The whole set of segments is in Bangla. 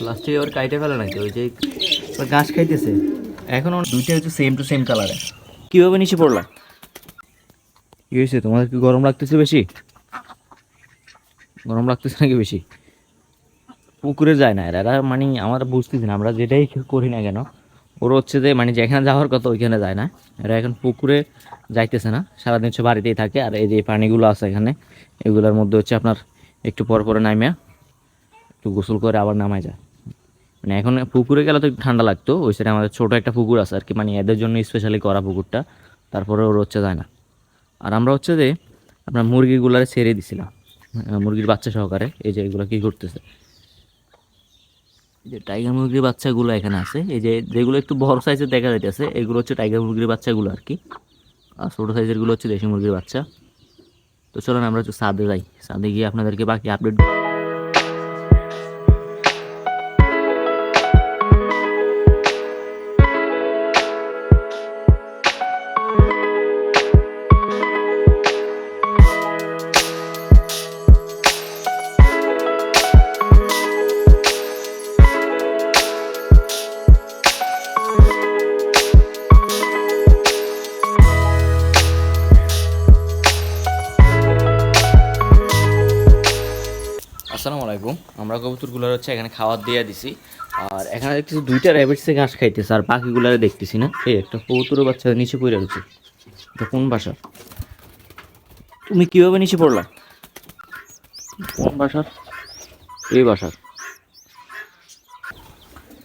প্লাস্টিক আবার কাইটে ফেলে নাকি? ওই যে ওর ঘাস খাইতেছে। এখন দুইটা হচ্ছে সেম টু সেম কালারে কীভাবে নিচে পড়লা? কি হয়েছে? তোমাদের কি গরম লাগতেছে বেশি? গরম লাগতেছে নাকি বেশি? পুকুরে যায় না এরা। এরা মানে আমরা বুঝতেছি না আমরা যেটাই করি না কেন ওর হচ্ছে যে মানে যেখানে যাওয়ার কথা ওইখানে যায় না। এরা এখন পুকুরে যাইতেছে না সারাদিন হচ্ছে বাড়িতেই থাকে। আর এই যে পানিগুলো আছে এখানে এগুলোর মধ্যে হচ্ছে আপনার একটু পর পরে নামিয়া একটু গোসল করে আবার নামায় যায়। মানে এখন পুকুরে গেলে তো একটু ঠান্ডা লাগতো, ওই সাইডে আমাদের ছোটো একটা পুকুর আছে আর কি মানে এদের জন্য স্পেশালি করা পুকুরটা, তারপরে ওর হচ্ছে যায় না। আর আমরা হচ্ছে যে আপনার মুরগিগুলারে ছেড়ে দিছিলাম মুরগির বাচ্চা সহকারে, এই যে এগুলো কী করতেছে? যে টাইগার মুরগির বাচ্চাগুলো এখানে আছে, এই যে যেগুলো একটু বড় সাইজের দেখা যাইতেছে, এগুলো হচ্ছে টাইগার মুরগির বাচ্চাগুলো আর কি। আর ছোটো সাইজেরগুলো হচ্ছে দেশি মুরগির বাচ্চা। তো চলুন আমরা একটু সাদে যাই সাদে গিয়ে আপনাদেরকে বাকি আপডেট আসসালামু আলাইকুম। আমরা কবুতরগুলোর হচ্ছে এখানে খাবার দিয়ে দিছি। আর এখানে দেখতেছি দুইটা র্যাবিটসে ঘাস খাইতেছে আর বাকিগুলারে দেখতেছি না। এই একটা কবুতরের বাচ্চা নিচে পড়ে রয়েছে এটা কোন বাসার তুমি কীভাবে নিচে পড়লা? কোন বাসার? এই বাসার।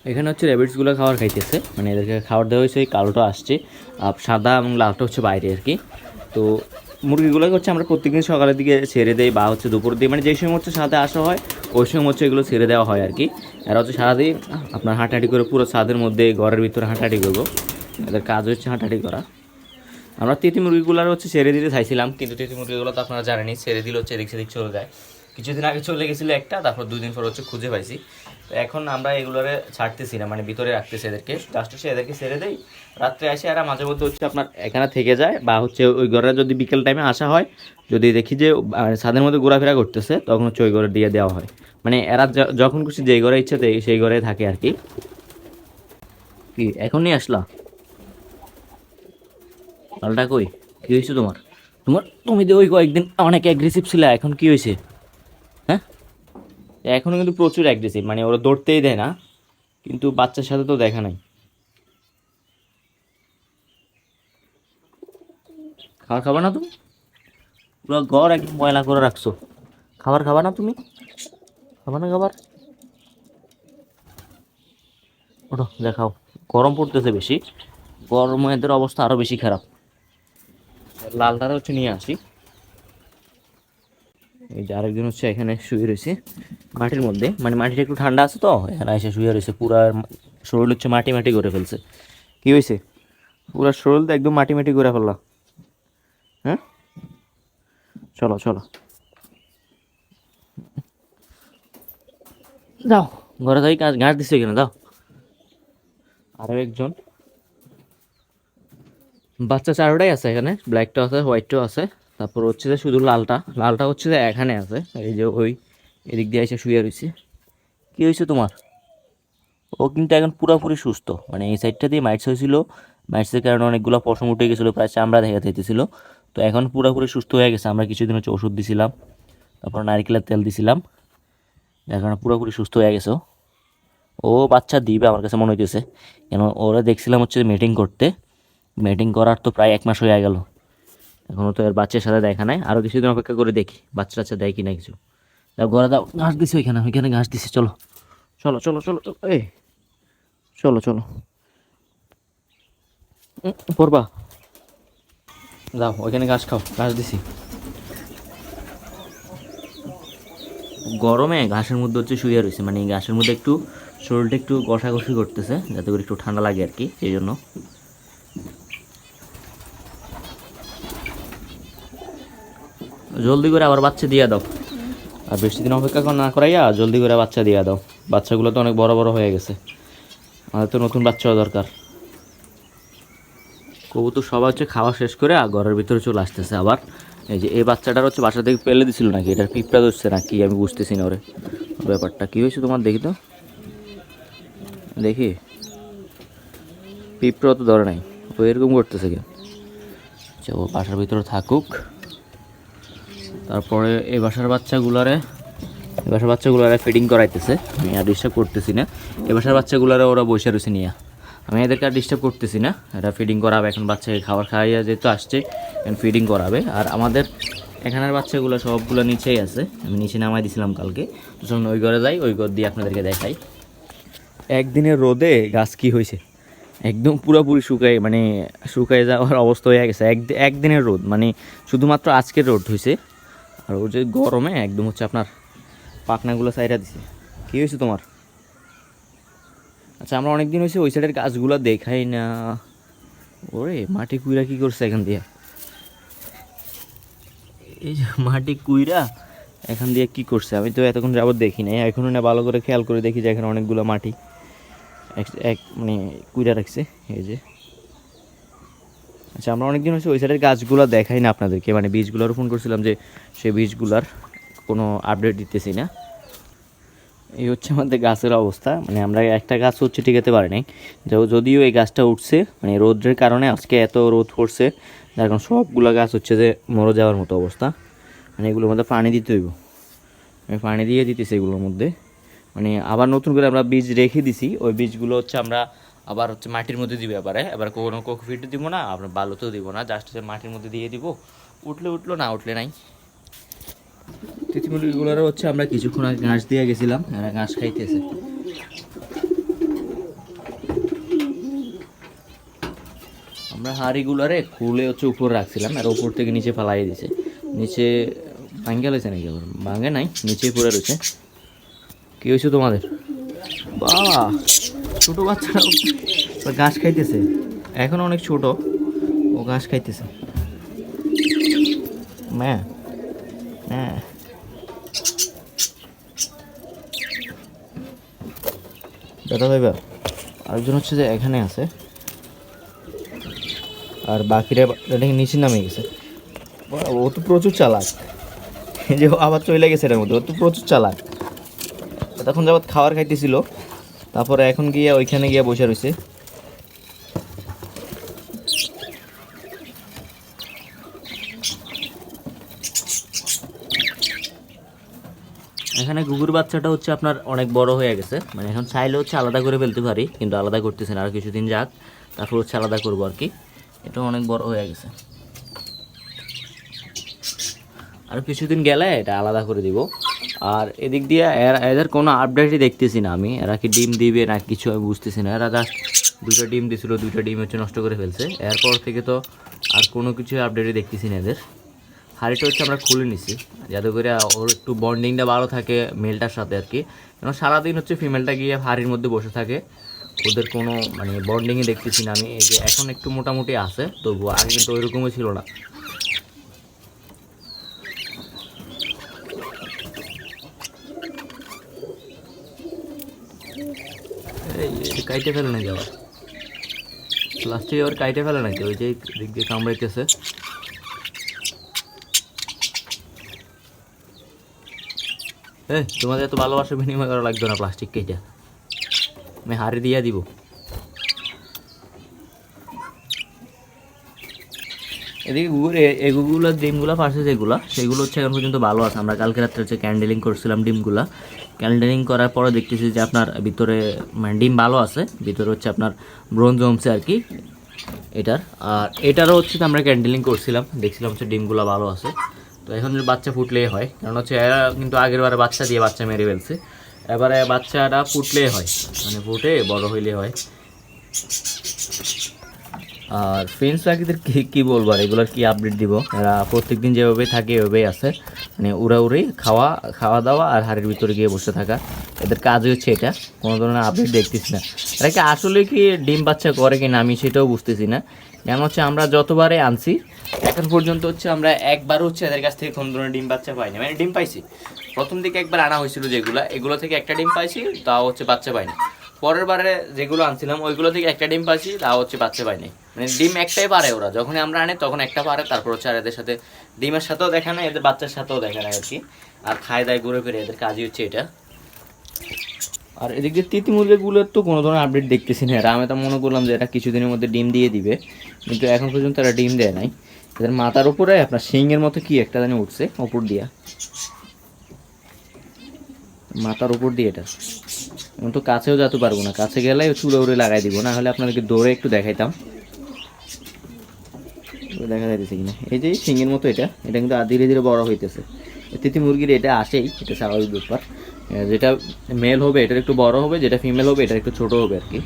এখানে হচ্ছে র্যাবিটসগুলো খাবার খাইতেছে। মানে এদেরকে খাবার দেওয়া হয়েছে এই কালোটা আসছে। আর সাদা এবং লালটা হচ্ছে বাইরে আর কি। তো মুরগিগুলোকে হচ্ছে আমরা প্রত্যেকদিন সকালের দিকে ছেড়ে দেই বা হচ্ছে দুপুর দিয়ে মানে যেই সময় হচ্ছে সাথে আসা হয়, ওই সময় হচ্ছে এগুলো ছেড়ে দেওয়া হয় আর কি। এরা হচ্ছে সারাদিন আপনার হাঁটাহাঁটি করে পুরো ছাদের মধ্যে, ঘরের ভিতরে হাঁটাহাঁটি করব। এদের কাজ হচ্ছে হাঁটাহাঁটি করা। আমরা তিতি মুরগিগুলোর হচ্ছে ছেড়ে দিতে চাইছিলাম, কিন্তু তিতি মুরগিগুলো তো আপনারা জানেনই, ছেড়ে দিলে হচ্ছে এদিক সেদিক চলে যায়। কিছুদিন আগে চলে গেছিল একটা, তারপর দুই দিন পর হচ্ছে খুঁজে পাইছি। তো এখন আমরা এগুলোরে ছাড়তেছি না মানে ভিতরে রাখতেছি এদেরকে। জাস্ট হচ্ছে এদেরকে ছেড়ে দেই। রাত্রে আসে এরা মাঝে মধ্যে হচ্ছে আপনার এখানে থেকে যায় বা হচ্ছে ওই ঘরে যদি বিকেল টাইমে আসা হয় যদি দেখি যে আহ, ছাদের মধ্যে ঘোরাফেরা করতেছে তখন হচ্ছে ওই ঘরে দিয়ে দেওয়া হয়। মানে এরা যখন খুশি যেই ঘরে ইচ্ছে দেয় সেই ঘরে থাকে আর কি। কি এখন নিয়ে আসলা? লালটা কই? কি হয়েছে তোমার? তোমার তুমি তো ওই কয়েকদিন অনেক অ্যাগ্রেসিভ ছিল এখন কি হয়েছে? হ্যাঁ এখনও কিন্তু প্রচুর অ্যাগ্রেসিভ মানে ওরা দৌড়তেই দেয় না, কিন্তু বাচ্চার সাথে তো দেখা নাই। খাবার খাবা না তুমি? পুরো ঘর একদম ময়লা করে রাখছো। খাবার খাবা না তুমি? খাবা না খাবার? ওঠো, দেখাও। গরম পড়তেছে বেশি। গরমে এদের অবস্থা আরও বেশি খারাপ। লালটারে হচ্ছে নিয়ে আসি। এই যে আরেকজন হচ্ছে এখানে শুয়ে রয়েছে। মাটির মধ্যে। মানে মাটিটা একটু ঠান্ডা আছে তো এখানে এসে শুয়ে রয়েছে পুরা শরীর হচ্ছে মাটি মাটি করে ফেলছে। কি হয়েছে? পুরো শরীর তো একদম মাটি মাটি করে ফেললা। হ্যাঁ? চলো চলো। দাও ঘরে যাই কাজ ঘাস দিচ্ছে এখানে দাও আরও একজন। বাচ্চা চারোটাই আছে এখানে ব্ল্যাকটাও আছে হোয়াইটটাও আছে। তারপর হচ্ছে যে শুধু লালটা লালটা হচ্ছে যে এখানে আছে এই যে ওই এদিক দিয়ে এসে শুয়ে রয়েছে কী হয়েছে তোমার? ও কিন্তু এখন পুরোপুরি সুস্থ। মানে এই সাইডটা দিয়ে মাইটস হয়েছিল। মাইটসের কারণে অনেকগুলো পশম উঠে গেছিল, প্রায় চামড়া দেখা যেতেছিল তো এখন পুরোপুরি সুস্থ হয়ে গেছে। আমরা কিছুদিন হচ্ছে ওষুধ দিছিলাম, তারপর নারিকেলের তেল দিছিলাম। যার কারণে পুরোপুরি সুস্থ হয়ে গেছে ও। বাচ্চা দিবে আমার কাছে মনে হইতেছে। কেন ওরা দেখছিলাম হচ্ছে মিটিং করতে। মিটিং করার তো প্রায় এক মাস হয়ে গেল। এখনও তো এর বাচ্চার সাথে দেখা নাই। আরও কিছুদিন অপেক্ষা করে দেখি বাচ্চা টাচ্চা দেয় কি না কিছু। দাও ঘরে দাও ঘাস দিছি ওইখানে ওইখানে ঘাস দিছি চলো। চলো চলো চলো চলো এই। চলো চলো। পড়বা। যাও ওইখানে ঘাস খাও ঘাস দিছি। গরমে ঘাসের মধ্যে হচ্ছে শুয়ে রয়েছে মানে এই ঘাসের মধ্যে একটু শরীরটা একটু ঘষাঘষি করতেছে যাতে করে একটু ঠান্ডা লাগে আর কি এই জন্য। জলদি করে আবার বাচ্চা দিয়ে দাও। আর বেশি দিন অপেক্ষা না করাইয়া জলদি করে বাচ্চা দিয়ে দাও। বাচ্চাগুলো তো অনেক বড় বড় হয়ে গেছে। আমাদের তো নতুন বাচ্চাও দরকার। কবুতর সবাই হচ্ছে খাওয়া শেষ করে আর ঘরের ভিতরে চলে আসতেছে আবার। এই যে এই বাচ্চাটার হচ্ছে বাসা থেকে পেলে দিছিল নাকি? এটার পিঁপড়া ধরছে না নাকি? আমি বুঝতেছি না ওরে। ব্যাপারটা কী হয়েছে তোমার দেখি তো? দেখি। পিঁপড়ো তো ধরে নাই। ও এরকম করতেছে কেন? আচ্ছা বাসার ভিতরে থাকুক। তারপরে এই বাসার বাচ্চাগুলারে, এই বাসার বাচ্চাগুলারে ফিডিং করাইতেছে। আমি আর ডিস্টার্ব করতেছি না। এই বাসার বাচ্চাগুলারে ওরা বসে রয়েছে নিয়ে। আমি এদেরকে আর ডিস্টার্ব করতেছি না। এটা ফিডিং করাবে, এখন বাচ্চাকে খাবার খাওয়াইয়া যেহেতু আসছে, এখন ফিডিং করাবে। আর আমাদের এখানের বাচ্চাগুলো সবগুলো নিচেই আছে। আমি নিচে নামাই দিয়েছিলাম কালকে। তো ওই ঘরে যাই, ওই ঘর দিয়ে আপনাদেরকে দেখাই। একদিনের রোদে গাছ কি হয়েছে? একদম পুরোপুরি শুকায় মানে শুকায় যাওয়ার অবস্থা হয়ে গেছে। এক একদিনের রোদ মানে শুধুমাত্র আজকের রোদ হয়েছে। আর ওর যে গরমে একদম হচ্ছে আপনার পাখনাগুলো সাইরা দিছে। কী হয়েছে তোমার? আচ্ছা আমরা অনেক দিন হয়েছে ওই সাইডের গাছগুলো দেখাই না। ওরে, মাটি কুইরা কী করছে এখান দিয়ে? এই যে মাটি কুইরা এখান দিয়ে কি করছে? আমি তো এতক্ষণ যাবত দেখি নাই। এখনও না ভালো করে খেয়াল করে দেখি যে এখানে অনেকগুলো মাটি এক মানে কুইরা রাখছে। এই যে আচ্ছা আমরা অনেকদিন হচ্ছে ওই সাইডের গাছগুলো দেখাই না আপনাদেরকে। মানে বীজগুলো রোপণ করছিলাম যে সেই বীজগুলার কোনো আপডেট দিতেছি না। এই হচ্ছে আমাদের গাছের অবস্থা। মানে আমরা একটা গাছ হচ্ছে টিকাতে পারি নাই। যা- যদিও এই গাছটা উঠছে মানে রোদ্রের কারণে আজকে এত রোদ পড়ছে, যার কারণে সবগুলো গাছ হচ্ছে যে মরে যাওয়ার মতো অবস্থা। মানে এগুলোর মধ্যে পানি দিতে হইব। আমি পানি দিয়ে দিতেছি এগুলোর মধ্যে। মানে আবার নতুন করে আমরা বীজ রেখে দিছি। ওই বীজগুলো হচ্ছে আমরা আবার হচ্ছে মাটির মধ্যে দিবে এবারে এবার কোনো কোকোফিট দিব না আপনার বালুতেও দিব না জাস্ট হচ্ছে মাটির মধ্যে দিয়ে দিব। উঠলে উঠল না উঠলে নাই। তিতিমুরগিগুলোরও হচ্ছে আমরা কিছুক্ষণ আগে ঘাস দিয়ে গেছিলাম এরা ঘাস খাইতেছে। আমরা হাঁড়িগুলারে খুলে হচ্ছে উপর রাখছিলাম আর উপর থেকে নিচে ফালাই দিছে। নিচে ভাঙ্গে রয়েছে নাকি আবার? ভাঙে নাই নিচেই পড়ে রয়েছে কি হয়েছে তোমাদের? বাবা ছোট বাচ্চারা ও ঘাস খাইতেছে? এখন অনেক ছোট। ও ঘাস খাইতেছে। ম্যা হ্যাঁ দাদা ভাইবা আরেকজন হচ্ছে যে এখানে আছে। আর বাকিরা নিচে নামে গেছে। ও তো প্রচুর চালাক। যে আবার চলে গেছে এর মধ্যে ও তো প্রচুর চালাক। তখন যাবৎ খাবার খাইতেছিল। তারপরে এখন গিয়ে ওইখানে গিয়ে বসে রয়েছে। এখানে গুগুর বাচ্চাটা হচ্ছে আপনার অনেক বড় হয়ে গেছে। মানে এখন চাইলে হচ্ছে আলাদা করে ফেলতে পারি, কিন্তু আলাদা করতেছে না, আর কিছুদিন যাক, তারপর হচ্ছে আলাদা করব আর কি। এটা অনেক বড় হয়ে গেছে। আর কিছুদিন গেলে এটা আলাদা করে দিব। আর এদিক দিয়ে এদের কোনো আপডেটই দেখতেছি না আমি। এরা কি ডিম দিবে না কিছু আমি বুঝতেছি না। এরা জাস্ট দুটো ডিম দিছিল, দুটো ডিম হচ্ছে নষ্ট করে ফেলছে। এরপর থেকে তো আর কোনো কিছু আপডেটই দেখতেছি না এদের। হাড়িটা হচ্ছে আমরা খুলে নিছি। যাতে করে ওর একটু বন্ডিংটা ভালো থাকে মেলটার সাথে আর কি। কারণ সারাদিন হচ্ছে ফিমেলটা গিয়ে হাড়ির মধ্যে বসে থাকে। ওদের কোনো মানে বন্ডিংই দেখতেছি না আমি। এই যে এখন একটু মোটামুটি আছে তবু আগে কিন্তু ওইরকমই ছিল না এই এটা কাইটে ফেলে নাকি আবার প্লাস্টিক আবার কাইটে ফেলে নাকি ওই যে দিক দিয়ে কামড়াইতেছে। এই, তোমাদের এত ভালোবাসা বিনিময় করা লাগবে না প্লাস্টিক কেটে। আমি হাড়ি দিয়ে দিব। এদিকে গুগুর এই গুগুলোর ডিমগুলো, পাশে যেগুলো, সেগুলো হচ্ছে এখন পর্যন্ত ভালো আছে। আমরা কালকে রাত্রে হচ্ছে ক্যান্ডেলিং করছিলাম ডিমগুলা ক্যান্ডেলিং করার পরে দেখতেছি যে আপনার ভিতরে মানে ডিম ভালো আছে, ভিতরে হচ্ছে আপনার ব্রোঞ্জ জমছে আর কি এটার। আর এটারও হচ্ছে আমরা ক্যান্ডেলিং করছিলাম, দেখছিলাম হচ্ছে ডিমগুলো ভালো আছে। তো এখন বাচ্চা ফুটলেই হয়, কারণ হচ্ছে এরা কিন্তু আগের বারে বাচ্চা দিয়ে বাচ্চা মেরে ফেলছে। এবারে বাচ্চাটা ফুটলেই হয় মানে ফুটে বড় হইলে হয়। আর ফ্রেন্ডস পাখিদের কি কী বলব আর, এগুলোর কী আপডেট দিব? এরা প্রত্যেকদিন যেভাবে থাকে, এভাবেই আছে। মানে উড়া উড়ি খাওয়া খাওয়া দাওয়া আর হাড়ের ভিতরে গিয়ে বসে থাকা। এদের কাজই হচ্ছে এটা। কোনো ধরনের আপডেট দেখতেছি না। এরা কি আসলে কি ডিম বাচ্চা করে কিনা আমি সেটাও বুঝতেছি না। কেন হচ্ছে আমরা যতবারে আনছি, এখন পর্যন্ত হচ্ছে আমরা একবার হচ্ছে এদের কাছ থেকে কোনো ধরনের ডিম বাচ্চা পাইনি। মানে ডিম পাইছি। প্রথম দিকে একবার আনা হয়েছিল যেগুলো, এগুলো থেকে একটা ডিম পাইছি, তাও হচ্ছে বাচ্চা পাইনি। পরের বারে যেগুলো আনছিলাম, ওইগুলো থেকে একটা ডিম পাইছি, তাও হচ্ছে বাচ্চা পাইনি। মানে ডিম একটাই পারে ওরা। যখনই আমরা আনি, তখন একটা পারে। তারপর হচ্ছে আর এদের সাথে ডিমের সাথেও দেখা না, এদের বাচ্চার সাথেও দেখা না আর কি আর খায় দায় ঘুরে ফিরে, এদের কাজই হচ্ছে এটা। আর এদিক তিতি মুরগিগুলোর তো কোনো ধরনের আপডেট দেখতেছি না। আর আমি তো মনে করলাম যে এটা কিছুদিনের মধ্যে ডিম দিয়ে দিবে। কিন্তু এখন পর্যন্ত এরা ডিম দেয় নাই। এদের মাথার উপরে, আপনার শিংয়ের মতো কি একটা জানি উঠছে উপর দিয়া। মাথার উপর দিয়ে এটা। আমি তো কাছেও যেতে পারব না। কাছে গেলে চুড়ে উড়ে লাগাই দিব। না হলে আপনাদেরকে দৌড়ে একটু দেখাইতাম। দেখা যাইতেছে কিনা। এই যে শিঙের মতো এটা এটা কিন্তু ধীরে ধীরে বড় হইতেছে। তিতি মুরগির এটা আসেই, এটা স্বাভাবিক ব্যাপার। যেটা মেল হবে, এটার একটু বড় হবে, যেটা ফিমেল হবে এটা একটু ছোট হবে আর কি।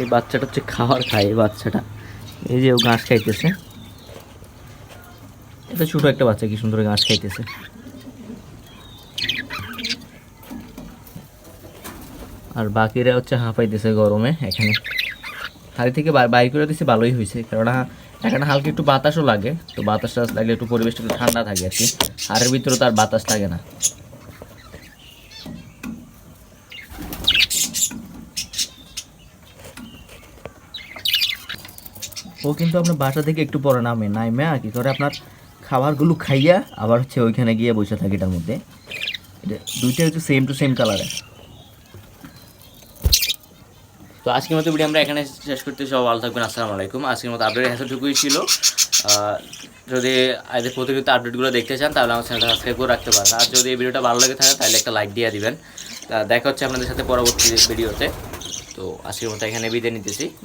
এই বাচ্চাটা হচ্ছে খাবার খায়, এই বাচ্চাটা। এই যে ও ঘাস খাইতেছে। এটা ছোট একটা বাচ্চা, কি সুন্দর ঘাস খাইতেছে। আর বাকিরা হচ্ছে হাঁপাইতেছে গরমে এখানে। হাড়ি থেকে বাইর করে দিচ্ছে ভালোই হয়েছে। কেননা এখানে হালকা একটু বাতাসও লাগে, তো বাতাস টাতাস লাগলে একটু পরিবেশটা একটু ঠান্ডা থাকে আর কি। হাড়ের ভিতরে তো আর বাতাস লাগে না। ও কিন্তু আপনার বাসা থেকে একটু পরে নামে। নামে আর কি করে আপনার খাবারগুলো খাইয়া আবার হচ্ছে ওইখানে গিয়ে বসে থাকে এটার মধ্যে। এটা দুইটা হচ্ছে সেম টু সেম কালারের তো আজকের মতো ভিডিও আমরা এখানে শেষ করতে সব ভালো থাকবেন, আসসালামু আলাইকুম। আজকের মতো আপডেট এতটুকুই ছিল। যদি এদের প্রতিনিয়ত আপডেটগুলো দেখতে চান, তাহলে আমার চ্যানেলটা সাবস্ক্রাইব করে রাখতে পারেন। আর যদি এই ভিডিওটা ভালো লাগে থাকে, তাহলে একটা লাইক দিয়ে দিবেন। দেখা হচ্ছে আপনাদের সাথে পরবর্তী ভিডিওতে তো আজকের মতো এখানে বিদায় নিতেছি।